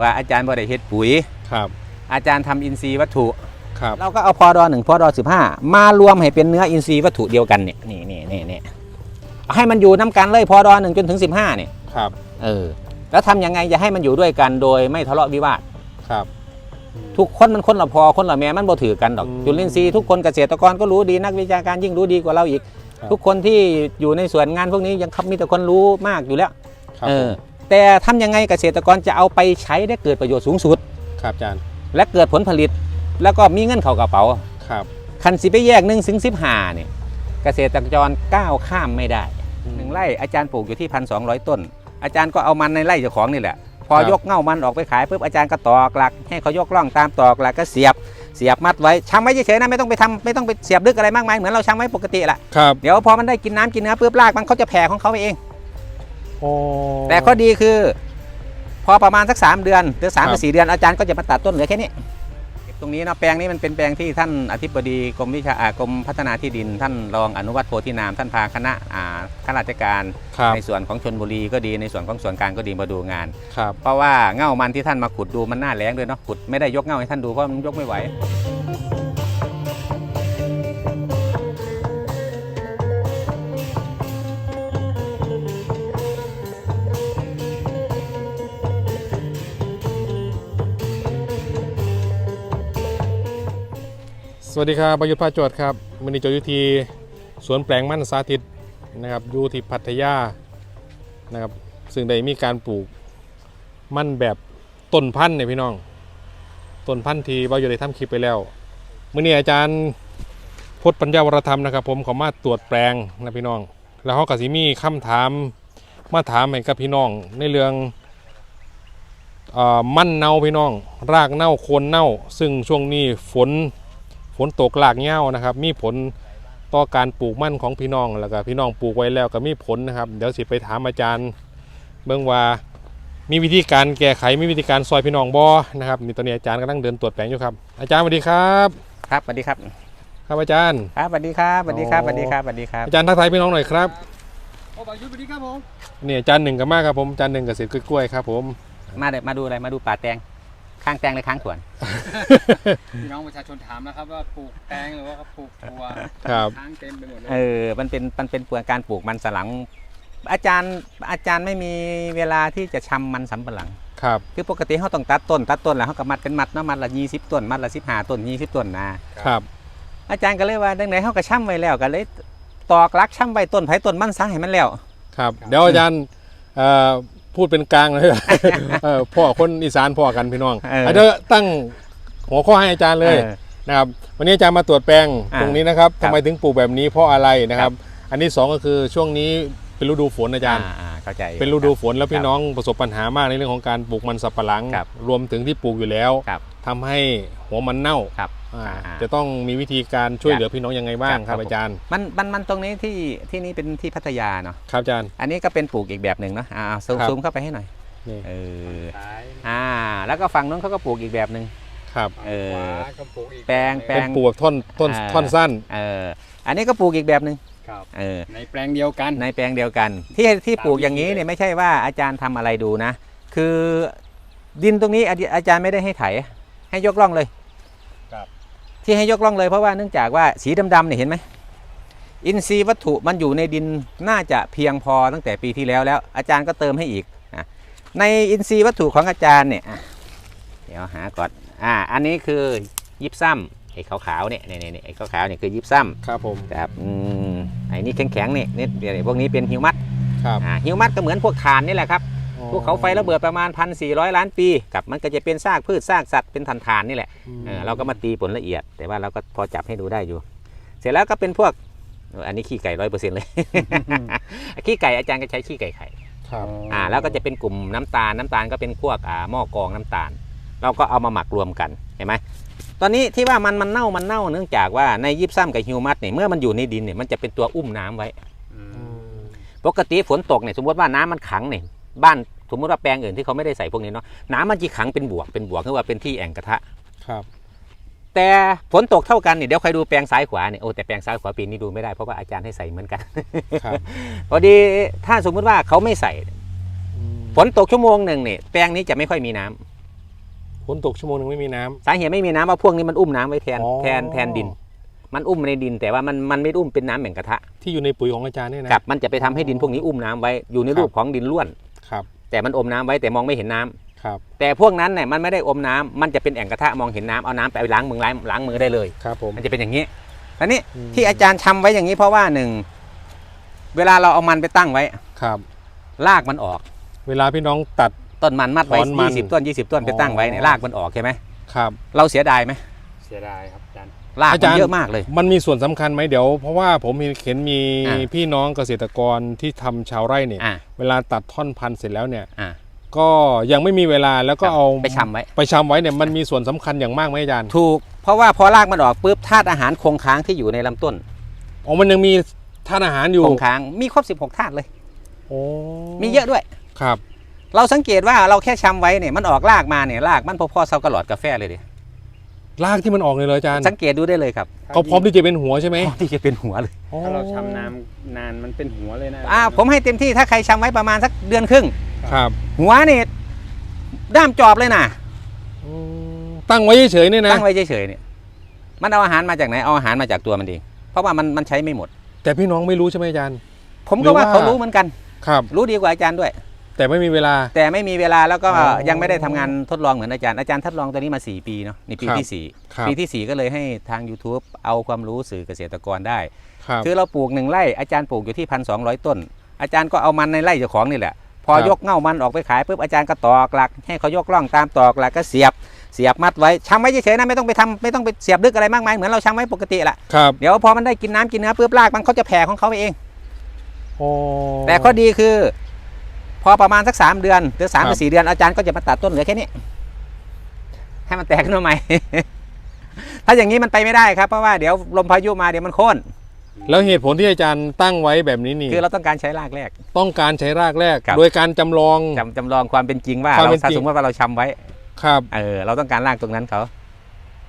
ว่าอาจารย์บ่ได้เฮ็ดปุ๋ย ครับ อาจารย์ทำอินทรีย์วัตถุ ครับ เราก็เอาพอดอหนึ่งพอดอสิบห้ามารวมให้เป็นเนื้ออินทรีย์วัตถุเดียวกันเนี่ยนี่นี่นี่นี่เอาให้มันอยู่น้ำกันเลยพอดอหนึ่งจนถึงสิบห้าเนี่ยครับ เออ แล้วทำยังไงจะให้มันอยู่ด้วยกันโดยไม่ทะเลาะวิวาท ครับ ทุกคนมันคนละพอคนละแม่มันบ่ถือกันดอกอืมจุลินทรีย์ทุกคนเกษตรกรก็รู้ดีนักวิชาการยิ่งรู้ดีกว่าเราอีกครับทุกคนที่อยู่ในส่วนงานพวกนี้ยังมีแต่คนรู้มากอยู่แล้วครับเออ แต่ทำยังไงเกษตรกรจะเอาไปใช้ได้เกิดประโยชน์สูงสุด ครับอาจารย์ และเกิดผลผลิต แล้วก็มีเงินเข้ากระเป๋า ครับ คันสิไปแยกหนึ่งถึงสิบห้าเนี่ยเกษตรกรก้าวข้ามไม่ได้หนึ่งไร่อาจารย์ปลูกอยู่ที่พันสองต้น อาจารย์ก็เอามันในไร่เจ้าของนี่แหละ พอยกเง่ามันออกไปขายปุ๊บอาจารย์ก็ตอกหลัก ให้เขายกล่องตามตอกหลักก็เสียบเสียบมัดไว้ชังไว้เฉยๆนะไม่ต้องไปทำไม่ต้องไปเสียบลึกอะไรมากมายเหมือนเราชังไว้ปกติแหละครับเดี๋ยวพอมันได้กินน้ำกินเนื้อปุ๊บรากมันเขาจะแผ่ของเขาไปเองโอ้ แต่ข้อดีคือ พอประมาณสักสามเดือนหรือสามครัถึบงสี่เดือนอาจารย์ก็จะมาตัดต้นเหลือแค่นี้ตรงนี้เนาะแปลงนี้มันเป็นแปลงที่ท่านอธิบดีกรมวิชาอ่ากรมพัฒนาที่ดิน ท่านรองอนุวัฒน์โพธินาม ท่านพาคณะอ่าข้าราชการครับในส่วนของชนบุรีก็ดีในส่วนของส่วนกลางก็ดีมาดูงานครับเพราะว่าเง่ามันที่ท่านมาขุดดูมันหน้าแรงด้วยเนาะขุดไม่ได้ยกเง่าให้ท่านดูเพราะมันยกไม่ไหว วัสดีครับประยุทธ์พาโจทย์ครับมินิโจยุทีสวนแปลงมั่นสาธิตนะครับอยู่ที่พัทยานะครับซึ่งได้มีการปลูกมั่นแบบต้นพันธุ์เนี่ยพี่น้องต้นพันธุ์ที่บาอยู่ได้ทำคลิปไปแล้วมื่อนี้อาจารย์พจน์ปัญญาวรธรรมนะครับ ผมขอมาตรวจแปลงนะพี่น้อง แล้วเขาก็สิมีคำถามมาถามให้กับพี่น้อง ในเรื่องมั่นเน่าพี่น้อง รากเน่าโคนเน่า ซึ่งช่วงนี้ฝน ฝนตกหลากเหง้านะครับ มีผลต่อการปลูกมั่นของพี่น้องแล้วก็พี่น้องปลูกไว้แล้วก็มีผลนะครับ เดี๋ยวสิไปถามอาจารย์ เบื้องว่ามีวิธีการแก้ไขมีวิธีการซอยพี่น้องบอนะครับนี่ตอนนี้อาจารย์กำลังเดินตรวจแปลงอยู่ครับ อาจารย์สวัสดีครับ ครับสวัสดีครับ ครับอาจารย์ครับสวัสดีครับสวัสดีครับโอ้สวัสดีครับสวัสดีครับอาจารย์ทักทายพี่น้องหน่อยครับโอ้บายุสวัสดีครับผมนี่อาจารย์หนึ่งกับมากครับผมอาจารย์หนึ่งเกษตรกล้วยๆครับผมมาเดี๋ยวมาดูอะไรมาดูป่าแตง ข้างแตงหรือข้างสวน พี่น้องประชาชนถามนะครับว่าปลูกแตงหรือว่าปลูกถั่วครับ ค้างเต็มไปหมดเลย เออ มันเป็น มันเป็นเปลือกการปลูกมันสำปะหลัง อาจารย์ อาจารย์ไม่มีเวลาที่จะชำมันสำปะหลัง ครับ คือปกติเขาต้องตัดต้น ตัดต้นแล้วเขาก็มัดเป็นมัดเนาะ มัดละยี่สิบต้น มัดละสิบห้าต้นยี่สิบต้นนะ ครับ อาจารย์ก็เลยว่าดังไหนเขาก็ช่ำไว้แล้วก็เลยตอกลักช่ำไว้ต้นไผ่ต้นมันซะให้มันแล้ว ครับ เดี๋ยวอาจารย์เอ่อ พูดเป็นกลางเลย เออพ่อคนอีสานพ่อกันพี่น้องเออ อาจจะตั้งหัวข้อให้อาจารย์เลยออ นะครับวันนี้อาจารย์มาตรวจแปลงอ่าตรงนี้นะครับครัทำบ ไมถึงปลูกแบบนี้เพราะอะไรนะครับครัอันที่สองก็คือช่วงนี้เป็นฤดูฝนอาจารย์ อ่าเข้าใจเป็นฤดูฝนแล้วคพี่รับน้องประสบปัญหามากในเรื่องของการปลูกมันสับปะหลังครับ รวมถึงที่ปลูกอยู่แล้วครับทำให้หัวมันเน่า ครับอ่าอ่า จะต้องมีวิธีการช่วยครับเหลือพี่น้องยังไงบ้างครับครับผมอาจารย์ มันมันมันตรงนี้ที่ที่นี่เป็นที่พัทยาเนาะครับอาจารย์ อันนี้ก็เป็นปลูกอีกแบบหนึ่งเนาะอ่าซูมครับซูมเข้าไปให้หน่อยนี่เออซ้ายอ่า แล้วก็ฝั่งนู้นเขาก็ปลูกอีกแบบหนึ่งครับเออขวาก็ปลูกอีกแปลงแปลเป็นปลูกท่อนท่อนอ่าท่อนสั้นเอออันนี้ก็ปลูกอีกแบบหนึ่งครับเออในแปลงเดียวกันในแปลงเดียวกัน ที่ที่ปลูกอย่างนี้เนี่ยไม่ใช่ว่าอาจารย์ทำอะไรดูนะ คือดินตรงนี้อาจอาจารย์ไม่ได้ให้ไถ ให้ยกล่องเลยครับ ที่ให้ยกล่องเลยเพราะว่าเนื่องจากว่าสีดำๆเนี่ยเห็นไหมอินทรีย์วัตถุมันอยู่ในดินน่าจะเพียงพอตั้งแต่ปีที่แล้วแล้ว อาจารย์ก็เติมให้อีกนะในอินทรีย์วัตถุของอาจารย์เนี่ยอะเดี๋ยวหาก่อนอ่าอันนี้คือยิบซ้ำไอ้ขาวๆเนี่ยเนี่ยเนี่ยไอ้ขาวๆเนี่ยคือยิบซ้ำครับผมครับอืมไอ้นี่แข็งๆนี่นี่เดี๋ยวพวกนี้เป็นฮิวมัสครับอ่าฮิวมัสก็เหมือนพวกถ่านนี่แหละครับ ภูเขาไฟระเบิดประมาณ 1,400 ล้านปีกับมันก็จะเป็นซากพืชซากสัตว์เป็นถ่านๆนี่แหละอืมเออเราก็มาตีผลละเอียด แต่ว่าเราก็พอจับให้ดูได้อยู่ เสร็จแล้วก็เป็นพวกเอออันนี้ขี้ไก่ร้อยเปอร์เซ็นต์เลยขี้ไก่อาจารย์ก็ใช้ขี้ไก่ไข่ครับอ่าแล้วก็จะเป็นกลุ่มน้ำตาลน้ำตาลก็เป็นพวกอ่าหม้อกรองน้ำตาล เราก็เอามาหมักรวมกันเห็นไหมตอนนี้ที่ว่ามันมันเน่ามันเน่าเนื่องจากว่าในยิบซ้ำกับฮิวมัสเนี่ยเมื่อมันอยู่ในดินเนี่ยมันจะเป็นตัวอุ้มน้ำไว้อืมปกติฝนตกเนี่ยสมมติว่าน้ำมันขังเนี่ยบ้าน สมมติว่าแปลงอื่นที่เขาไม่ได้ใส่พวกนี้เนาะน้ำมันจะขังเป็นบวกเป็นบวกคือว่าเป็นที่แอ่งกระทะครับ แต่ฝนตกเท่ากันเนี่ยเดี๋ยวใครดูแปลงซ้ายขวาเนี่ยโอ้แต่แปลงซ้ายขวาปีนี้ดูไม่ได้เพราะว่าอาจารย์ให้ใส่เหมือนกันครับพอดีถ้าสมมุติว่าเขาไม่ใส่อืมฝนตกชั่วโมงหนึ่งเนี่ยแปลงนี้จะไม่ค่อยมีน้ำฝนตกชั่วโมงหนึ่งไม่มีน้ำสาเหตุไม่มีน้ำว่าพวกนี้มันอุ้มน้ำไว้แทนอ๋อแทนแทนดิน มันอุ้มในดินแต่ว่ามันมันไม่อุ้มเป็นน้ำแบ่งกระทะที่อยู่ในปุ๋ยของอาจารย์เนี่ยนะกับมันจะไปทำให้ดินพวกนี้อุ้มน้ำไว้อยู่ในรูปของดินล้วนครับ แต่มันอมน้ำไว้แต่มองไม่เห็นน้ำครับแต่พวกนั้นเนี่ยมันไม่ได้อมน้ำมันจะเป็นแอ่งกระทะมองเห็นน้ำเอาน้ำไปล้างมือล้างล้างมือได้เลยครับผมมันจะเป็นอย่างนี้อันนี้อืมที่อาจารย์ทำไว้อย่างนี้เพราะว่าหนึ่งเวลาเราเอามันไปตั้งไว้ครับรากมันออก เวลาพี่น้องตัดต้นมันมัดไว้ถอนมันยี่สิบต้นยี่สิบต้นไปตั้งไว้เนี่ยอ๋อรากมันออกใช่ไหมครับ เราเสียดายไหมเสียดายครับ อาจารย์รากอาจารมันย์เยอะมากเลย มันมีส่วนสำคัญไหมเดี๋ยวเพราะว่าผมเห็นมีอ่าพี่น้องเกษตรกรที่ทำชาวไร่เนี่ยอ่าเวลาตัดท่อนพันธุ์เสร็จแล้วเนี่ยอ่าก็ยังไม่มีเวลาแล้วก็เอาไปชำไว้ไปชำไว้เนี่ยมันมีส่วนสำคัญอย่างมากไหมอาจารย์ถูก เพราะว่าพอรากมันออกปุ๊บธาตุอาหารคงค้างที่อยู่ในลำต้นอ๋อมันยังมีธาตุอาหารอยู่คงค้างมีครบ 16ธาตุเลยโอ้มีเยอะด้วยครับ เราสังเกตว่าเราแค่ชำไว้เนี่ยมันออกรากมาเนี่ยรากมันพอๆเซากระหลอดกาแฟเลยดิ รากที่มันออกเลยเหรออาจารย์สังเกตดูได้เลยครับเขาพร้อมที่จะเป็นหัวใช่ไหมพร้อมที่จะเป็นหัวเลยถ้าเราชำน้ำนานมันเป็นหัวเลยนะอ่าผมให้เต็มที่ถ้าใครชำไว้ประมาณสักเดือนครึ่งครับ หัวเนี่ยด้ามจอบเลยนะอืมตั้งไว้เฉยๆเนี่ยนะตั้งไว้เฉยๆเนี่ยมันเอาอาหารมาจากไหนเอาอาหารมาจากตัวมันเอง เพราะว่ามันมันใช้ไม่หมด แต่พี่น้องไม่รู้ใช่ไหมอาจารย์ ผมก็ว่าหรือว่าเขารู้เหมือนกัน ครับ รู้ดีกว่าอาจารย์ด้วย แต่ไม่มีเวลา แต่ไม่มีเวลาแล้วก็อ๋อยังไม่ได้ทำงานทดลองเหมือนอาจารย์ อาจารย์ทดลองตัวนี้มา 4 ปีเนาะนี่ปีครับที่ ครับ 4 ปีทีสี่ 4 ก็เลยให้ทาง YouTube เอาความรู้สื่อเกษตรกรได้ ครับ คือเราปลูกหนึ่งไร่อาจารย์ปลูกอยู่ที่พันสองต้น อาจารย์ก็เอามันในไร่เจ้าของนี่แหละ พอครับ ยกเง่ามันออกไปขายปุ๊บอาจารย์ก็ตอกหลัก ให้เขายกล่องตามตอกหลักก็เสียบเสียบมัดไว้ชำไว้เฉยๆนะไม่ต้องไปทำไม่ต้องไปเสียบลึกอะไรมากมายเหมือนเราชำไว้ปกติแหละครับเดี๋ยวพอมันได้กินน้ำกินเนื้อปุ๊บรากมันเขาจะแผ่ของเขาไปเอง โอ้แต่ข้อดีคือ พอประมาณสักสามเดือนหรือสามคหรัรืบอสี่เดือนอาจารย์ก็จะมาตัดต้นเหลือแค่นี้ให้มันแตกขึ้นมาใหม่ ถ้าอย่างนี้มันไปไม่ได้ครับเพราะว่าเดี๋ยวลมพายุมาเดี๋ยวมันโค่นแล้วเหตุผลที่อาจารย์ตั้งไว้แบบนี้นี่คือเราต้องการใช้รากแรก ต้องการใช้รากแรกครับโดยการจำลองจำจำลองความเป็นจริงว่าความเราเป็นถ้าจริงสมมติว่าเราชำไว้ ครับ เออเราต้องการรากตรงนั้นเขา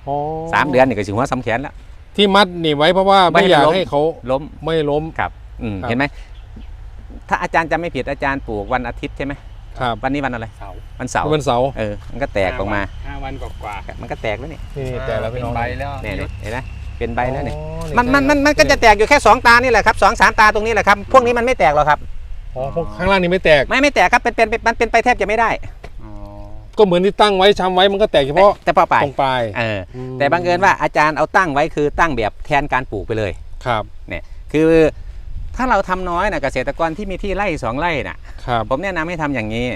อ๋อสามเดือนนี่ก็ถึงว่าสำแขนแล้วที่มัดนี่ไว้เพราะว่าไม่ไม่ให้อยากล้มให้เขาล้มไม่ล้มครับอืมครับเห็นไหม ถ้าอาจารย์จำไม่ผิดอาจารย์ปลูกวันอาทิตย์ใช่ไหมครับวันนี้วันอะไรเสาวันเสาร์วันเสาร์เออมันก็แตกออกมาห้าวันกว่ามันก็แตกแล้วนี่นี่ๆแต่แล้วพี่น้องเป็นใบแล้วเนี่ยเนี่ยเห็นไหมเป็นใบแล้วนี่อ๋อมันมันมันมันก็จะแตกอยู่แค่ 2 ตานี่แหละครับสองสามตาตรงนี้แหละครับพวกนี้มันไม่แตกหรอกครับอ๋อพวกข้างล่างนี่ไม่แตกไม่ไม่แตกครับเป็นเป็นเป็นมันเป็นไปแทบจะไม่ได้อ๋อก็เหมือนที่ตั้งไว้ชำไว้มันก็แตกเฉพาะแต่พอไปลายตรงปลายเออมแต่บังเอิญว่าอาจารย์เอาตั้งไว้คือตั้งแบบแทนการปลูกไปเลยครับเนี่ยคือ ถ้าเราทำน้อยนะเกษตรกรที่มีที่ไร่สองไร่น่ะครับผมแนะนำให้ทำอย่างนี้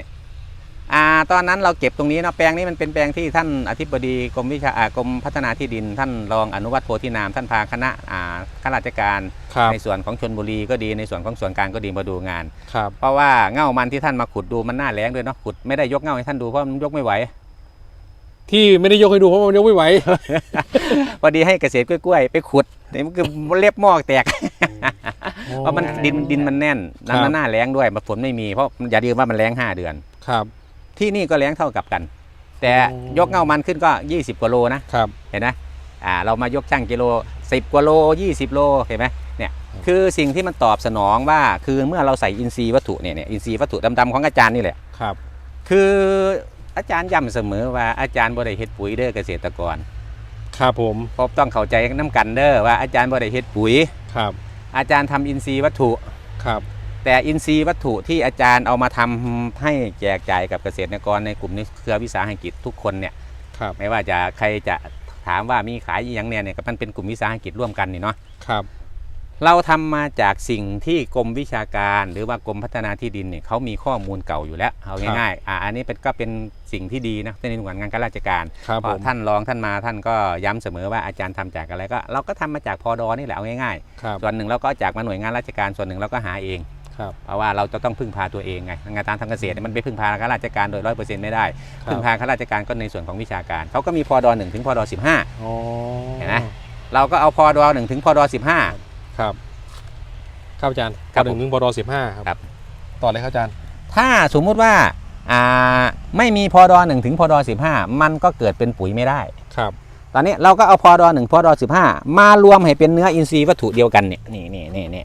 อ่าตอนนั้นเราเก็บตรงนี้เนาะแปลงนี้มันเป็นแปลงที่ท่านอธิบดีกรมวิชาอ่ากรมพัฒนาที่ดิน ท่านรองอนุวัฒน์โพธินามท่านพาคณะอ่าข้าราชการครับในส่วนของชนบุรีก็ดีในส่วนของส่วนกลางก็ดีมาดูงานครับเพราะว่าเง่ามันที่ท่านมาขุดดูมันหน้าแรงด้วยเนาะขุดไม่ได้ยกเง่าให้ท่านดูเพราะมันยกไม่ไหวที่ไม่ได้ยกให้ดูเพราะมันยกไม่ไหวพอดีให้เกษตรกล้วยๆไปขุดนี่มันคือเล็บหมอกแตก เพราะมันดินดินมันแน่นครัน้ำบมันหน้าแรงด้วยฝนไม่มีเพราะอย่าลืมว่ามันแรงห้าเดือนครับ ที่นี่ก็แรงเท่ากับกัน แต่อ๋อยกเง่ามันขึ้นก็ 20กว่าโลนะครับเห็นไหมอ่าเรามายกช่างกิโล 10กว่าโล 20 โลเห็นไหมเนี่ยคือสิ่งที่มันตอบสนองว่าคือเมื่อเราใส่อินทรีย์วัตถุเนี่ยเนี่ยอินทรีย์วัตถุดำๆของอาจารย์นี่แหละครับ คืออาจารย์ย้ำเสมอว่าอาจารย์บ่ได้เฮ็ดปุ๋ยเด้อเกษตรกร ครับผมพบต้องเข้าใจน้ำกันเด้อว่าอาจารย์บ่ได้เฮ็ดปุ๋ยครับ อาจารย์ทำอินทรีย์วัตถุครับ แต่อินทรีย์วัตถุที่อาจารย์เอามาทำให้แจกจ่ายกับเกษตรกรในกลุ่มในเครือวิสาหกิจทุกคนเนี่ยครับไม่ว่าจะใครจะถามว่ามีขายอหย่างเนี่ยเนี่ยก็มันเป็นกลุ่มวิสาหกิจร่วมกันนี่เนาะครับ เราทำมาจากสิ่งที่กรมวิชาการ หรือว่ากรมพัฒนาที่ดินเนี่ยเขามีข้อมูลเก่าอยู่แล้วเอาง่ายๆอ่าอันนี้เป็นก็เป็นสิ่งที่ดีนะในหน่วยงานการราชการครับเพผราะมท่านรองท่านมาท่านก็ย้ำเสมอว่าอาจารย์ทำจากอะไรก็ เราก็ทำมาจากพอดอนี่แหละเอาง่ายครับๆส่วนหนึ่งเราก็เอาจากมาหน่วยงานราชการส่วนหนึ่งเราก็หาเองครับเพราะว่าเราจะต้องพึ่งพาตัวเองไงงานการทางเกษตรเนี่ยมันไปพึ่งพาข้าราชการโดยร้อยเปอร์เซ็นต์ไม่ได้ครับพึ่งพาข้าราชการก็ในส่วนของวิชาการเขาก็มีพอดอหนึ่งถึงพอดอสิบห้าอ๋อเห็นไหมเราก็เอาพอดอหนึ่งถึงพอดอสิบห้า ครับ ครับอาจารย์ครับหนึ่งถึงปอสิบห้าครับ ต่อเลยครับอาจารย์ ถ้าสมมุติว่าอ่าไม่มีพอดอหนึ่งถึงพอดอสิบห้ามันก็เกิดเป็นปุ๋ยไม่ได้ ครับ ตอนนี้เราก็เอาพอดอหนึ่งพอดอสิบห้ามารวมให้เป็นเนื้ออินทรีย์วัตถุเดียวกันเนี่ยนี่นี่นี่นี่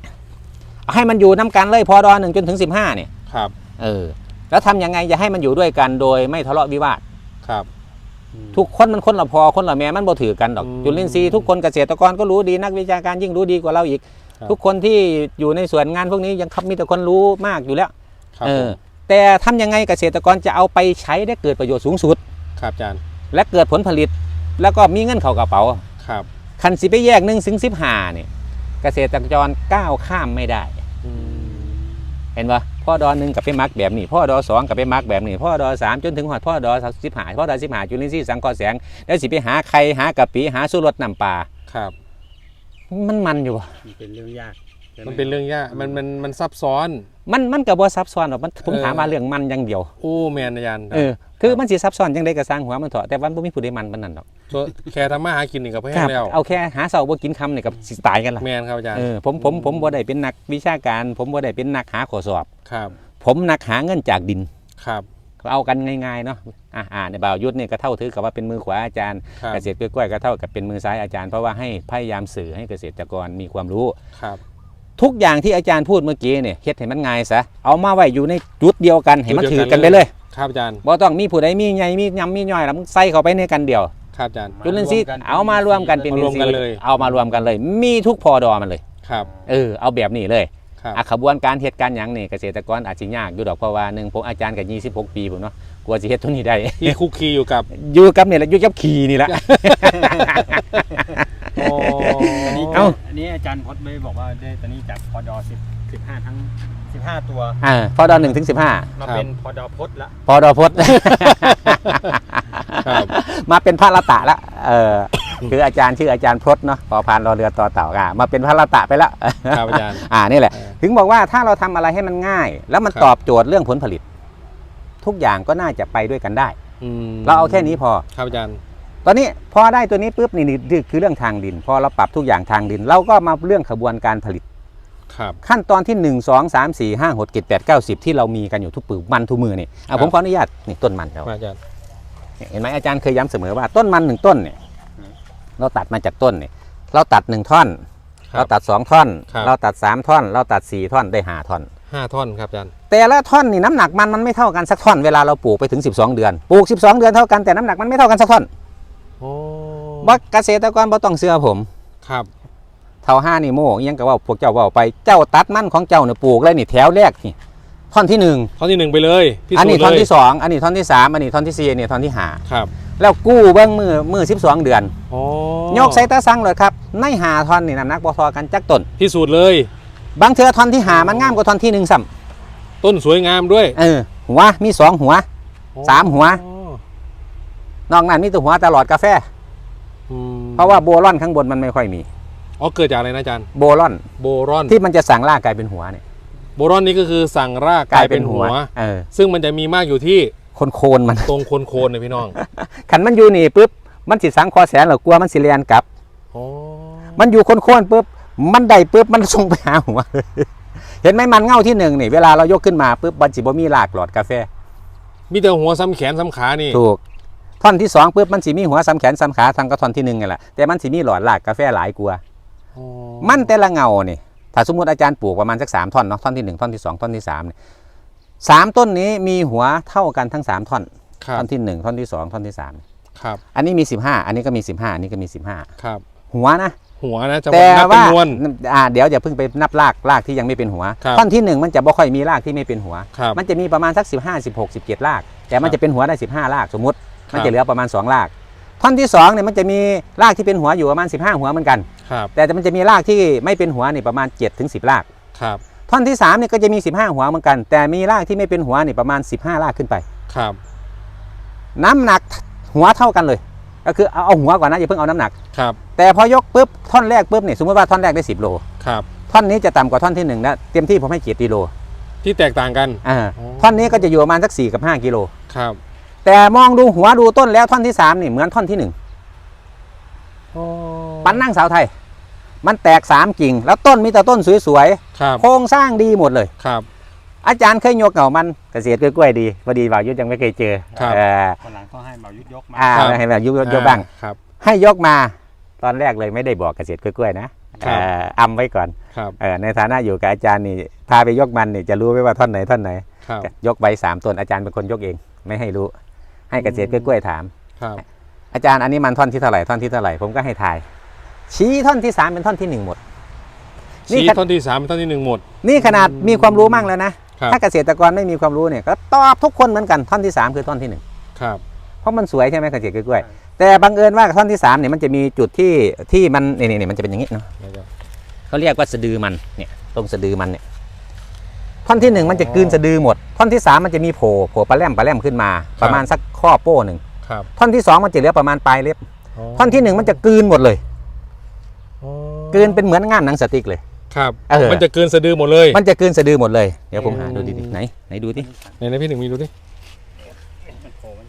เอาให้มันอยู่น้ำกันเลยพอดอหนึ่งจนถึงสิบห้าเนี่ยครับ เออแล้วทำยังไงจะให้มันอยู่ด้วยกันโดยไม่ทะเลาะวิวาท ครับ ทุกคนมันคนละพอคนละแม่มันบ่ถือกันดอกอืมจุลินทรีย์ทุกคนเกษตรกรก็รู้ดีนักวิชาการยิ่งรู้ดีกว่าเราอีกครับทุกคนที่อยู่ในส่วนงานพวกนี้ยังครับมีแต่คนรู้มากอยู่แล้วครับเอผอมแต่ทำยังไงเกษตรกรจะเอาไปใช้ได้เกิดประโยชน์สูงสุด ครับอาจารย์ และเกิดผลผลิต แล้วก็มีเงินเข้ากระเป๋าครับคันสิไปแยกหนึ่งถึงสิบห้าเนี่ยเกษตรกรก้าวข้ามไม่ได้อืมเห็นปะพ่อดอหนึ่งกับไปมักแบบนี้พ่อดอสองกับไปมักแบบนี้พ่อดอสามจนถึงหอดพ่อดอสิบหาพ่อดอสิบหาจุลินทรีย์สังเคราะห์แสงแล้วสิไปหาไข่หากะปิหาสู้รสน้ำปลาครับ มันมันอยู่ปะมันเป็นเรื่องยากใช่ไหมันเป็นเรื่องยากมันมันมันซับซ้อน มันมันกับว่าซับซ้อนหรอกมันผมเออถามมาเรื่องมันอย่างเดียวโอ้แมนอาจารย์เออ คือมันสิซับซ้อนจังไดก็สร้างหัวมันเถอะแต่วันบ่มีผู้ใดมันปานนั้นดอกตัวแค่ทำมาหากินนี่ก็แพคงรับแล้วเอาแค่หาเสาบ่กินคำนี่กับสิตายกันล่ะแมนครับอาจารย์เออผมผมผมบ่ได้เป็นนักวิชาการ ผมบ่ได้เป็นนักหาข้อสอบครับ ผมนักหาเงินจากดินครับเอากันง่ายๆเนาะอ่าอ่าในบ่าวยุทธเนี่ยก็เท่าถือกับว่าเป็นมือขวาอาจารย์ครับเกษตรกล้วยๆก็เท่ากับเป็นมือซ้ายอาจารย์เพราะว่าให้พยายามสื่อให้เกษตรกรมีความรู้ครับทุกอย่างที่อาจารย์พูดเมื่อกี้เนี่ยเฮ็ดให้มันง่ายซะเอามาไว้อยู่ในจุดเดียวกันให้มันจุดเดีถืยวอกักันนไปเลยเลย ครับอาจารย์บ่ต้องมีผู้ใดมีใหญ่มียำมีย่อยแล้วมึงใส่เข้าไปในกันเดียวครับอาจารย์จุลินทรีย์เอามารวมกันเป็นมารวมกันอิทรีเลย เอามารวมกันเลย มีทุกพอดอมันเลยครับเออเอาแบบนี้เลยครับอะขบวนการเหตุการณ์หยังนี่เกษตรกรอาจจะยากอยู่ดอกเพราะว่าหนึ่งผมอาจารย์กับ26ปีผมเนาะกลัวสิเฮ็ดตัวนี้ได้ที่คุกคีอยู่กับอยู่กับนี่แหละอยู่กับขี่นี่แหละโอ้อันนี้เอ้าอันนี้อาจารย์พจน์ไม่บอกว่าได้ตอนนี้จากพอดอสิบสิบห้าทั้ง สิบห้าตัวอ่าพอดอหนึ่งถึงสิบห้ามาเป็นพอดอพจน์ละพอดอพจน์ครับ มาเป็นพระละตะละเออคืออาจารย์ชื่ออาจารย์พจน์เนาะพอพานรอเรือต่อเต่าอะมาเป็นพระละตะไปแล้วครับอาจารย์ อ่านี่แหละเออถึงบอกว่าถ้าเราทำอะไรให้มันง่าย แล้วมันครับ ตอบโจทย์เรื่องผลผลิต ทุกอย่างก็น่าจะไปด้วยกันได้ อืมเราเอาแค่นี้พอ ครับอาจารย์ ตอนนี้พอได้ตัวนี้ปุ๊บนี่นี่คือเรื่องทางดิน พอเราปรับทุกอย่างทางดิน เราก็มาเรื่องขบวนการผลิต ครับขั้นตอนที่ 1 2 3 4 5 6 7 8 9 10 ที่เรามีกันอยู่ทุกปือมันทุกมือนี่อะผมขออนุญาตนี่ต้นมันครับครับอาจารย์เห็นไหมอาจารย์เคยย้ำเสมอว่าต้นมันหนึ่งต้นเนี่ยเราตัดมาจากต้นเนี่ยเราตัดหนึ่งท่อนครัเราบตัดสองท่อนครับเราตัดสามท่อน เราตัดสี่ท่อนได้ห้าท่อนห้าท่อนครับอาจารย์แต่ละท่อนนี่น้ำหนักมันมันไม่เท่ากันสักท่อนเวลาเราปลูกไปถึง 12 เดือนปลูก 12 เดือนเท่ากันแต่น้ำหนักมันไม่เท่ากันสักท่อนโอ้บ่เกษตรกรบ่ต้องเชื่อผมครับเท่าห้านี่โม่อิหยังก็ว่าพวกเจ้าเว่าไปเจ้าตัดมันของเจ้าเนี่ยปลูกเลยนี่แถวแรกนี่ท่อนที่หนึ่งท่อนที่หนึ่งไปเลยพิอันสูนี้จน์ท่อนเลยที่สองอันนี้ท่อนที่สามอันนี้ท่อนที่สี่อันนี้ท่อนที่ห้าครับ แล้วกู้เบิ้งมือมือ12เดือนโอ้ยกใส่ตาสังเลยครับในหาท่อนนี่น้ำหนักบ่ทอกันจักต้นพิสูจน์เลย บางเทือท่อนที่หามันงามกว่าท่อนที่หนึ่งซ้ต้นสวยงามด้วยำเออ หัวมีสองหัวสามหัวโอ้นอกนั้นมีแต่หัวตลอดกาแฟอืมเพราะว่าโบลอนข้างบนมันไม่ค่อยมี อ๋อเกิดจากอะไรนะอาจารย์โบลอน โบรอนที่มันจะสั่งรากกลายเป็นหัวเนี่ยโบรอนนี่ก็คือสั่งรากกลายเป็นหัวเออซึ่งมันจะมีมากอยู่ที่คนโคนมันตรงโคนโคนเลยพี่น้องขันมันอยู่นี่ปุ๊บมันสิสังคอแสนหรอกลัวมันสิเรียนกลับโอ้มันอยู่คนโคนปุ๊บมันได้ปุ๊บมันส่งไปหาหัวเห็นไหมมันเง่าที่หนึ่งนี่เวลาเรายกขึ้นมาปุ๊บมันสิบ่มีรากหลอดกาแฟ มีแต่หัวซ้ำแขนซ้ำขานี่ถูกท่อนที่สองปุ๊บมันสิมีหัวซ้ำแขนซ้ำขาทางก็ท่อนที่หนึ่งไงแหละแต่มันสิมีหลอดรากกาแฟหลายกลัวาโอ้ มันแต่ละเงานี่ถ้าสมมติอาจารย์ปลูกประมาณสักสามท่อนเนาะท่อนที่หนึ่งท่อนที่สองท่อนที่สามเนี่ยสามต้นนี้มีหัวเท่ากันทั้งสามท่อนครับท่อนที่หนึ่งท่อนที่สองท่อนที่สามครับ อันนี้มีสิบห้าอันนี้ก็มีสิบห้าอันนี้ก็มีสิบห้าครับ หัวนะหัวนะจะแต่นับเป็ว่านมวลอ่าเดี๋ยวอย่าเพิ่งไปนับรากรากที่ยังไม่เป็นหัวครับท่อนที่หนึ่งมันจะบ่ค่อยมีรากที่ไม่เป็นหัวครับมันจะมีประมาณสัก15 16 17ราก แต่มันครับจะเป็นหัวได้15รากสมมติครับมันจะเหลือประมาณ2ราก ท่อนที่2เนี่ยมันจะมีรากที่เป็นหัวอยู่ประมาณ15หัวเหมือนกัน ครับแต่มันจะมีรากที่ไม่เป็นหัวนี่ประมาณ7ถึง10รากครับท่อนที่3เนี่ยก็จะมี 15 หัวเหมือนกัน แต่มีรากที่ไม่เป็นหัวนี่ประมาณ 15รากขึ้นไปครับ น้ำหนักหัวเท่ากันเลย ก็คือเอาเอาหัวก่อนนะอย่าเพิ่งเอาน้ำหนักครับแต่พอยกปุ๊บท่อนแรกปุ๊บเนี่ยสมมติว่าท่อนแรกได้ 10โลครับท่อนนี้จะต่ำกว่าท่อนที่1นะเต็มที่ผมให้เกียรติโลที่แตกต่างกันอ่าอ๋อท่อนนี้ก็จะอยู่ประมาณสัก4กับ5กิโลครับแต่มองดูหัวดูต้นแล้วท่อนที่สามนี่เหมือนท่อนที่หนึ่งโอ้ ปันนั่งสาวไทย มันแตกสามกิ่ง แล้วต้นมีแต่ต้นสวยครับๆโครงสร้างดีหมดเลยครับ อาจารย์เคยยกเหงามันเกษตรกล้วยๆดีพอดีบ่าวยุทธยังไม่เคยเจอครับเออคนหลังต้องให้เบายุทธยกมาอ่าครับให้แบบยุทธยกบ้างครับ ให้ยกมาตอนแรกเลยไม่ได้บอกเกษตรกล้วยๆนะครับเอ่ออำไว้ก่อนครับเออในฐานะอยู่กับอาจารย์นี่พาไปยกมันนี่จะรู้ไหมว่าท่อนไหนท่อนไหนครับยกใบสามต้นอาจารย์เป็นคนยกเอง ไม่ให้รู้ ให้เกษตรกล้วยๆถามครับอาจารย์อันนี้มันท่อนที่เท่าไหร่ท่อนที่เท่าไหร่ผมก็ให้ทาย ชี้ท่อนที่สามเป็นท่อนที่หนึ่งหมดนี่ชี้ครับท่อนที่สามเป็นท่อนที่หนึ่งหมด นี่ขนาดมีความรู้มั่งแล้วนะครับถ้าเกษตรกรไม่มีความรู้เนี่ยก็ตอบทุกคนเหมือนกันท่อนที่สามคือท่อนที่หนึ่งครับเพราะมันสวยใช่ไหมเกษตรกล้วยๆแต่บังเอิญว่าท่อนที่สามเนี่ยมันจะมีจุดที่ที่มันนี่นี่มันจะเป็นอย่างนี้เนาะอาจารย์เขาเรียกว่าสะดือมันเนี่ยตรงสะดือมันเนี่ยท่อนที่หนึ่งมันจะกลืนสะดือหมด ท่อนที่สามมันจะมีโผล่โผล่ปลาแหลมปลาแหลมขึ้นมา ประมาณสักข้อโป้หนึ่งครับท่อนที่สองมันจะเหลือประมาณปลายเล็บ ท่อนที่หนึ่งมันจะกลืนหมดเลย อ๋อกลืนเป็นเหมือนง่ามหนังสติ๊กเลย ครับเออ มันจะเกินสะดือหมดเลย มันจะกลืนสะดือหมดเลย เดี๋ยวผมอืมหาดูดิๆไหนไหนดูดิไหนนะพี่หนึ่งมีดูดิมันโผล่มัน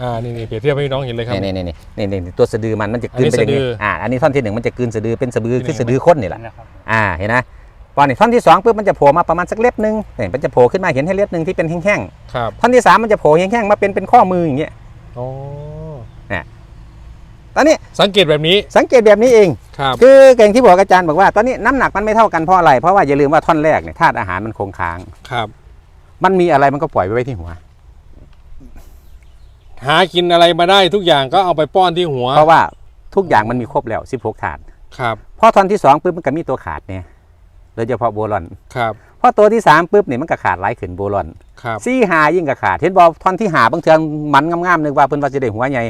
อ่า นี่นี่เปรียบเทียบให้พี่น้องเห็นเลยครับนี่นี่นี่นี่นี่นี่ตัวสะดือมันมันจะกลืนอันนี้เป็นอย่างนี้สะดืออ่อ่า อันนี้ท่อนที่หนึ่งมันจะกลืนสะดือเป็นสะดือที่คือไหนสะดือข้นนี่แหละนะครับอ่า เห็นนะพอนี่ท่อนที่สองปุ๊บมันจะโผล่มาประมาณสักเล็บหนึ่งเนี่ยมันจะโผล่ขึ้นมาเห็นให้เล็บหนึ่งที่เป็นแห้งครับๆท่อนที่สามมันจะโผล่แห้งๆมาเป็นเป็นข้อมืออย่างเงี้ยอ๋อ ตอนนี้สังเกตแบบนี้สังเกตแบบนี้เองครับคือเก่งที่บอกอาจารย์บอกว่าตอนนี้น้ำหนักมันไม่เท่ากันเพราะอะไร เพราะว่าอย่าลืมว่าท่อนแรกเนี่ยธาตุอาหารมันคงค้างครับ มันมีอะไรมันก็ปล่อยไปไว้ที่หัว หากินอะไรมาได้ทุกอย่างก็เอาไปป้อนที่หัว เพราะว่าทุกอย่างมันมีครบแล้ว16ถาดครับพอท่อนที่สองปุ๊บมันก็มีตัวขาดเนี่ยโดยเฉพาะโบรอนครับพอตัวที่สามปุ๊บเนี่ยมันก็ขาดหลายขึ้นโบรอนครับซี่หายิ่งกับขาดเห็นบอท่อนที่หาบางเทืองมันงามๆนึกว่าเพิ่นว่าจะได้หัวใหญ่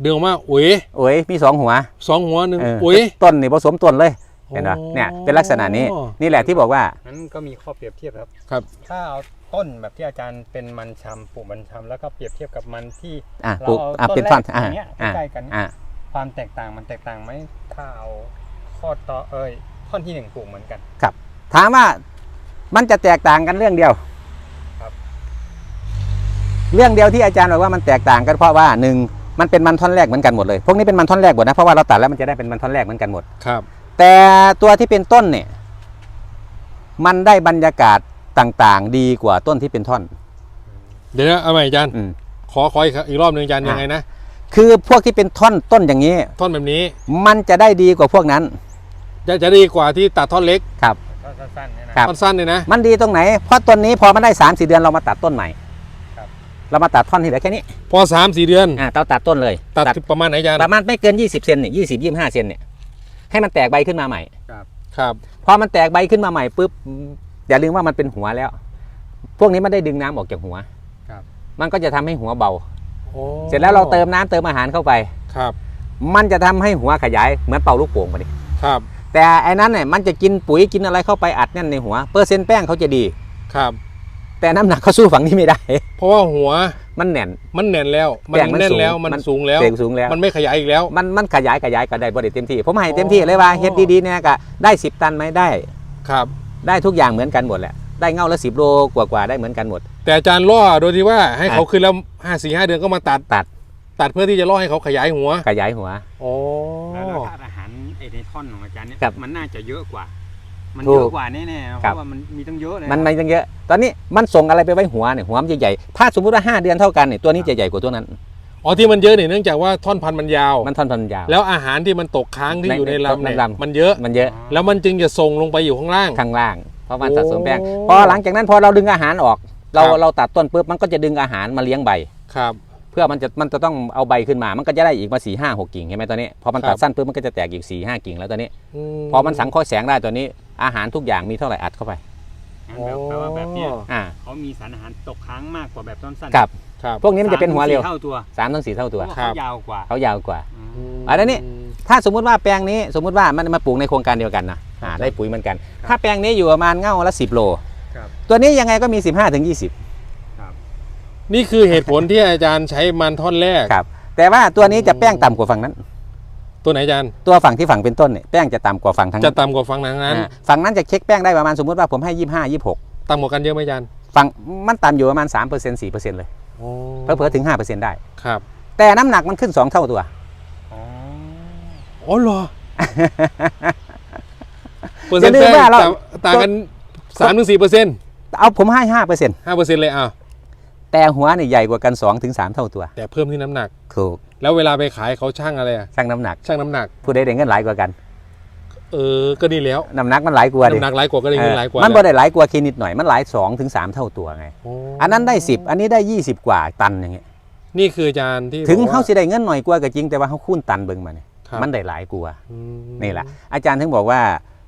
เดือมาอุ๋ยโอ้ยมีสองหัวสองหัวหนึ่งเอออุ๋ย ต้นนี่ผสมต้นเลยเห็นปะอ๋อ เนี่ยเป็นลักษณะนี้นี่แหละที่บอกว่า นั้นก็มีข้อเปรียบเทียบครับ ครับ ถ้าเอาต้นแบบที่อาจารย์เป็นมันชำปลูกมันชำแล้วก็เปรียบเทียบกับมันที่ อะเราปลูกเอาอะต้นเป็นท่อนแรกอะอย่างเงี้ยอะใกล้ๆกัน อะความแตกต่างมันแตกต่างไหมถ้าเอาข้อต่อเอ้ยท่อนที่หนึ่งปลูกเหมือนกัน ถามว่ามันจะแตกต่างกันเรื่องเดียวครับ เรื่องเดียวที่อาจารย์บอกว่ามันแตกต่างกันเพราะว่าหนึ่ง มันเป็นมันท่อนแรกเหมือนกันหมดเลยพวกนี้เป็นมันท่อนแรกหมดนะเพราะว่าเราตัดแล้วมันจะได้เป็นมันท่อนแรกเหมือนกันหมด ครับ แต่ตัวที่เป็นต้นเนี่ย มันได้บรรยากาศต่างๆ ดีกว่าต้นที่เป็นท่อน เดี๋ยวนะเอาใหม่อาจารย์อืม ขอขออีกอีกรอบหนึ่งอาจารย์อะ ยังไงนะคือพวกที่เป็นท่อนต้นอย่างนี้ ท่อนแบบนี้มันจะได้ดีกว่าพวกนั้น จะจะดีกว่าที่ตัดท่อนเล็กครับ ก็สั้นๆเนี่ยนะครับ ท่อนสั้นเนี่ยนะ มันดีตรงไหน เพราะต้นนี้พอมันได้สามสี่เดือนเรามาตัดต้นใหม่ครับ เรามาตัดท่อนที่เหลือแค่นี้พอสามสี่เดือน อ่าเราตัดต้นเลยตัดที่ประมาณไหนอาจารย์ประมาณไม่เกิน 20เซนเนี่ยยี่สิบยี่ห้าเซนเนี่ยให้มันแตกใบขึ้นมาใหม่ครับพอมันแตกใบขึ้นมาใหม่ปุ๊บอย่าลืมว่ามันเป็นหัวแล้ว พวกนี้มันได้ดึงน้ำออกจากหัวครับ มันก็จะทำให้หัวเบาโอ้เสร็จแล้วเราเติมน้ำเติมอาหารเข้าไปครับ มันจะทำให้หัวขยายเหมือนเป่าลูกโป่งไปดิครับ แต่ไอ้นั้นเนี่ยมันจะกินปุ๋ยกินอะไรเข้าไปอัดแน่นในหัว เปอร์เซ็นต์แป้งเขาจะดีครับ แต่น้ำหนักเขาสู้ฝั่งนี้ไม่ได้ เพราะว่าหัวมันแน่น มันแน่นแล้ว มันแป้งมันแน่นสูงแล้วมันมัน สูงแล้ว เสียงสูงแล้ว มันไม่ขยายอีกแล้ว มันมันขยายขยายก็ได้บริเต็มที่ ผมให้เต็มอ๋อที่เลยว่าเฮ็ดดีๆเนี่ยก็ได้ 10 ตันไหมได้ ครับ ได้ทุกอย่างเหมือนกันหมดแหละ ได้เงาละสิบโลกว่าๆได้เหมือนกันหมด แต่อาจารย์ล่อโดยที่ว่าให้อะเขาขึ้นแล้วห้าสี่ห้าเดือนก็มาตัด ตัด ตัดเพื่อที่จะล่อให้เขาขยายหัวขยายหัวโอ้แล้วธาตุอาหารไอ้ในท่อนของอาจารย์เนี่ยครับ มันน่าจะเยอะกว่า มันถูกเยอะกว่าแน่ๆนะเพครับราะว่ามันมีตั้งเยอะเลยมันไม่ตั้งเยอะ ตอนนี้มันส่งอะไรไปไว้หัวเนี่ยหัวมันจะใหญ่ถ้าสมมติว่า 5 เดือนเท่ากันเนี่ยตัวนี้จะใหญ่กว่าตัวนั้นอ๋อที่มันเยอะเนี่ยเนื่องจากว่าท่อนพันธุ์มันยาว มันท่อนพันยาว แล้วอาหารที่มันตกค้างที่ในอยู่ในลำเนี่ยในลำมันเยอะมันเยอะ แล้วมันจึงจะส่งลงไปอยู่ข้างล่างข้างล่างเพราะมันโอ้สะสมแป้งพอหลังจากนั้นพอเราดึงอาหารออก เราครับเราตัดต้นปุ๊บมันก็จะดึงอาหารมาเลี้ยงใบครับเพื่อมันจะมันจะต้องเอาใบขึ้นมา มันก็จะได้อีกมาสี่ห้าหกกิ่งใช่ไหมตอนนี้ พอมันครัตับดสั้นปุ๊บมันก็จะแตกอีกสี่ห้ากิ่งแล้วตอนนี้อืพอมันสังเคราะห์แสงได้ตัวนี้ อาหารทุกอย่างมีเท่าไหร่อัดเข้าไปงั้นแบบแปลว่าแบบเนี้ยอ่าเขามีสารอาหารตกค้างมากกว่าแบบต้นสั้นครับครับพวกนี้มันจะเป็นหัวเร็วสามถึงสี่เท่าตัวสามถึงสี่เท่าตัวเพราะว่าครับเขายาวกว่า เขายาวกว่าอืมมอันนี้ถ้าสมมุติว่าแปลงนี้สมมุติว่ามันมาปลูกในโครงการเดียวกันนะอ่าได้ปุ๋ยเหมือนกัน ถ้าแปลงนี้อยู่ประมาณเง่าละสิบโลครับตัวนี้ยังไงก็มี15ถึง20นี่คือเหตุผลที่อาจารย์ใช้มันท่อนแรก ครับ แต่ว่าตัวนี้จะแป้งต่ำกว่าฝั่งนั้น ตัวไหนอาจารย์ ตัวฝั่งที่ฝั่งเป็นต้นเนี่ยแป้งจะต่ำกว่าฝั่งทั้งจะนั้นต่ำกว่าฝั่งนั้นอ่าฝั่งนั้นจะเช็คแป้งได้ประมาณสมมติว่าผมให้25 26ต่ำกว่ากันเยอะไหมอาจารย์ ฝั่งมันต่ำอยู่ประมาณ3% 4%เลยเพิ่ถึง5%ได้ ครับ แต่น้ำหนักมันขึ้น2เท่าตัวอ๋ออ๋อเหรอเปอร์อเซ็นย่าต์ลืมแป้งว่าเราต่างต่างกันสามถึงสี่เปอร์เซ็นต์เอาผมให้5%ห้าเปอร์เซ็นต์เลยอะแต่หัวเนี่ยใหญ่กว่ากัน2ถึง3เท่าตัว แต่เพิ่มที่น้ำหนัก ถูก แล้วเวลาไปขายเขาช่างอะไรอะช่างน้ำหนักช่างน้ำหนัก ผู้ใดได้เงินหลายกว่ากัน เออก็นี่แล้วน้ำหนักมันหลายกว่าดิน้ำหนักหลายกว่าก็ได้เงินหลายกว่ามันแหบ่ละได้หลายกว่าแค่นิดหน่อยมันหลาย2ถึง3เท่าตัวไงโอ้อันนั้นได้10อันนี้ได้20กว่าตันอย่างเงี้ยนี่คืออาจารย์ที่ถึงบอกว่เขาสิได้เงินหน่อยกว่าก็จริงแต่ว่าเขาคูณตันเบิ่งมาเนี่ยครับมันได้หลายกว่าอืมนี่แหละอาจารย์ถึงบอกว่า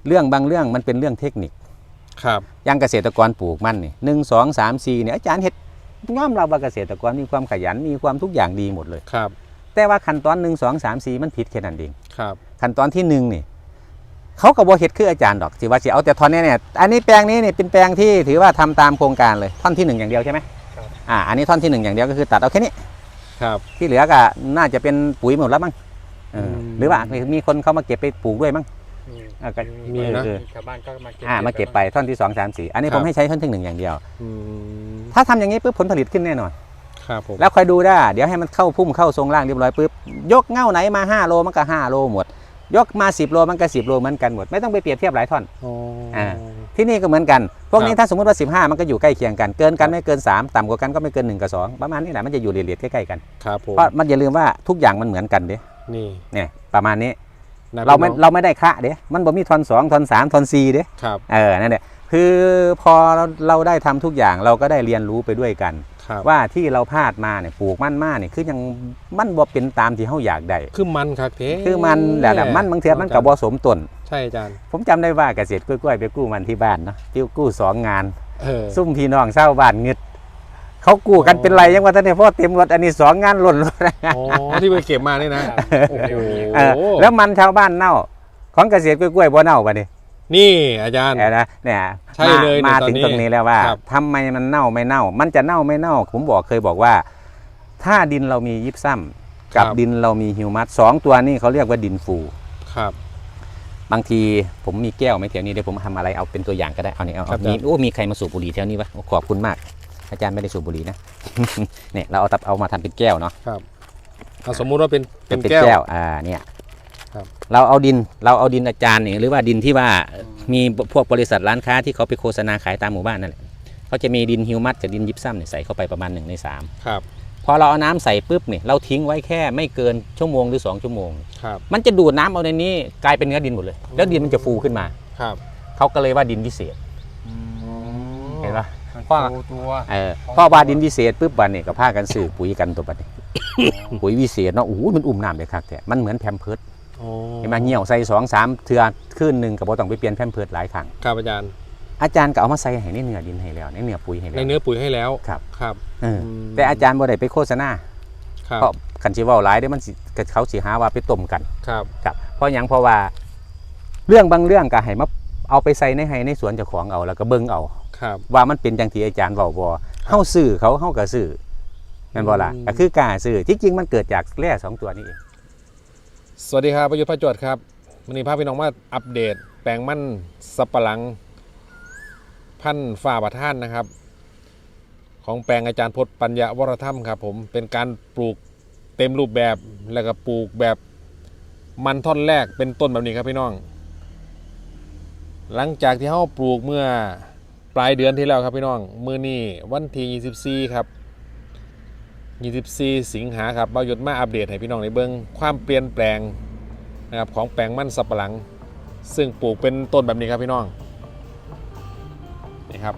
เรื่องบางเรื่องมันเป็นเรื่องเทคนิคครับอย่างเกษตรกรปลูกมันนี่หนึ่งสองสามสี่เนี่ยอาจารย์เฮ็ดยอมรับว่าเกษตรกรมีความขยันมีความทุกอย่างดีหมดเลยครับ แต่ว่าขั้นตอนหนึ่งสองสามสี่มันผิดแค่นั้นเองครับ ขั้นตอนที่หนึ่งนี่เขาก็บ่เฮ็ดคืออาจารย์ดอกสิว่าสิเอาแต่ท่อนเนี้เนี่ยอันนี้แปลงนี้เนี่ยเป็นแปลงที่ถือว่าทำตามโครงการเลยท่อนที่หนึ่งอย่างเดียวใช่ไหมครับอ่าอันนี้ท่อนที่หนึ่งอย่างเดียวก็คือตัดเอาแค่นี้ครับที่เหลือก็น่าจะเป็นปุ๋ยหมดแล้วมั้งเอออมหรือว่ามีคนเขามาเก็บไปปลูกด้วยมั้งมีอะก็มีนะมีชาวบ้านก็มาเก็บอ่ามาเก็บไปท่อนที่สองสามสี่อันนี้ครัผบมให้ใช้ท่อนที่หนึ่งอย่างเดียวอืมถ้าทำอย่างนี้ปุ๊บผลผลิตขึ้นแน่นอน ครับผมแล้วคอยดูได้เดี๋ยวให้มันเข้าพุ่มเข้าทรงล่างเรียบร้อยปุ๊บยกเง่าไหนมา 5 โลมันก็ 5 โลหมด ยกมา 10 โลมันก็ 10 โลเหมือนกันหมด ไม่ต้องไปเปรียบเทียบหลายท่อนอ๋ออ่าที่นี่ก็เหมือนกัน พวกนี้ครับถ้าสมมติว่า 15 มันก็อยู่ใกล้เคียงกัน เกินกันไม่เกิน 3 ต่ำกว่ากันก็ไม่เกิน 1 กับ 2 ประมาณนี้แหละมันจะอยู่เรียดๆใกล้ๆกันครับผมเพราะมันอย่าลืมว่าทุกอย่างมันเหมือนกันเด้นี่เนี่ยประมาณนี้นะเราไม่พี่น้องเราไม่ได้คะเด้มันบ่มีทอน2ทอน3ทอน4เด้ครับเออนั่นแหละคือพอเราเราได้ทำทุกอย่างเราก็ได้เรียนรู้ไปด้วยกัน ครับว่าที่เราพลาดมาเนี่ยปลูกมันมาเนี่ยคือยังมันบ่เป็นตามที่เฮาอยากได้คือมันครับเท่คือมันแหละมันบางเทียมันกับบ่สมต้นใช่อาจารย์ผมจำได้ว่าเกษตรกล้วยๆไปกู้มันที่บ้านเนาะที่กู้สองงานเออซุ่มพี่น้องเศร้าวบ้านเงึดเขากู้กันเป็นไรยังว่าท่านเนี่ยเพราะเต็มรถอันนี้สองงานหล่นรถอ๋อที่ไปเก็บมานี่นะโอ้โหเออแล้วมันชาวบ้านเน่า ของเกษตรกล้วยๆบ่เน่าปะนี่ นี่อาจารย์เห็นนะเนี่ยใช่เลยมาในตอนถึงนี้ตรงนี้แล้วว่าครับ ทำไมมันเน่าไม่เน่า มันจะเน่าไม่เน่า ผมบอกเคยบอกว่า ถ้าดินเรามียิบซ้ำกับดินเรามีฮิวมัสสองตัวนี้เขาเรียกว่าดินฟู ครับ บางทีผมมีแก้วไหม่แถวนี้เดี๋ยวผมทำอะไรเอาเป็นตัวอย่างก็ได้เอาเนี่ยเอาครัเอาบมีอาจารย์ โอ้มีใครมาสูบบุหรี่แถวนี้วะโอ้ขอบคุณมาก อาจารย์ไม่ได้สูบบุหรี่นะ เนี่ยเราเอาตับเอามาทำเป็นแก้วเนาะครับเอาสมมุติว่าเป็นเป็นเป็นแก้วแก้วอ่าเนี่ยครับ เราเอาดินเราเอาดินอาจารย์เนี่ยหรือว่าดินที่ว่ามีพวกบริษัทร้านค้าที่เขาไปโฆษณาขายตามหมู่บ้านนั่นแหละเขาจะมีดินฮิวมัสกับดินยิปซัมเนี่ยใส่เข้าไปประมาณหนึ่งในสามครับพอเราเอาน้ำใส่ปุ๊บเนี่ยเราทิ้งไว้แค่ไม่เกินชั่วโมงหรือสองชั่วโมงครับมันจะดูดน้ำเอาในนี้กลายเป็นเนื้อดินหมดเลย แล้วดินมันจะฟูขึ้นมาครับเขาก็เลยว่าดินพิเศษเห็นปะมันว่าฟูตัวเออพอว่าดินพิเศษปุ๊บบันนี่ก็พากันซื้อปุ๋ยกันตัวบัดนี้ปุ๋ยวิเศษเนาะโอ้โหมันอุ้มน้ำเลยครับแต่มันเหมือนแพมเพิร์ดอ๋อ เห็นไหมเหี่ยวใส่สองสามเทือขึ้นหนึ่งกับบ่ต้องไปเปลี่ยนแพมเพิร์ดหลายครั้งครับอาจารย์ อาจารย์ก็เอามาใส่ให้ในเนื้อดินให้แล้วในเนื้อปุ๋ยให้แล้ในวเนื้อปุ๋ยให้แล้วครับครับเออมแต่อาจารย์บ่ได้ไปโฆษณาครับเพราะคันสิเว้าหลายเด้มันสิเขาสิหาว่าไปต้มกันครับครับ เพราะหยังเพราะว่า เรื่องบางเรื่องก็ให้มาเอาไปใส่ในให้ในสวนเจ้าของเอาแล้วก็เบิ่งเอาครับ ว่ามันเป็นจังที่อาจารย์เว้าบ่เฮาซื้อเขาเฮาก็ซื้อแม่นบ่ล่ะอืมก็คือกล้าซื้อที่จริงมันเกิดจากแร่สองตัวนี้เอง สวัสดีครับประยุทธ์พระจวดครับวันนี้พาพี่น้องมาอัปเดต แปลงมันสับปะหลัง พันธ์ฝ่าประท่านนะครับ ของแปลงอาจารย์พจน์ปัญญาวรธรรมครับผมเป็นการปลูกเต็มรูปแบบแล้วก็ปลูกแบบมันท่อนแรกเป็นต้นแบบนี้ครับพี่น้อง หลังจากที่เขาปลูกเมื่อปลายเดือนที่แล้วครับพี่น้อง มือนี้วันที่24 ครับ 24 สิงหาครับเบาหยดมาอัปเดตให้พี่น้องในเบื้องความเปลี่ยนแปลงนะครับของแปลงมั่นสับปะหลัง ซึ่งปลูกเป็นต้นแบบนี้ครับพี่น้องนี่ครับ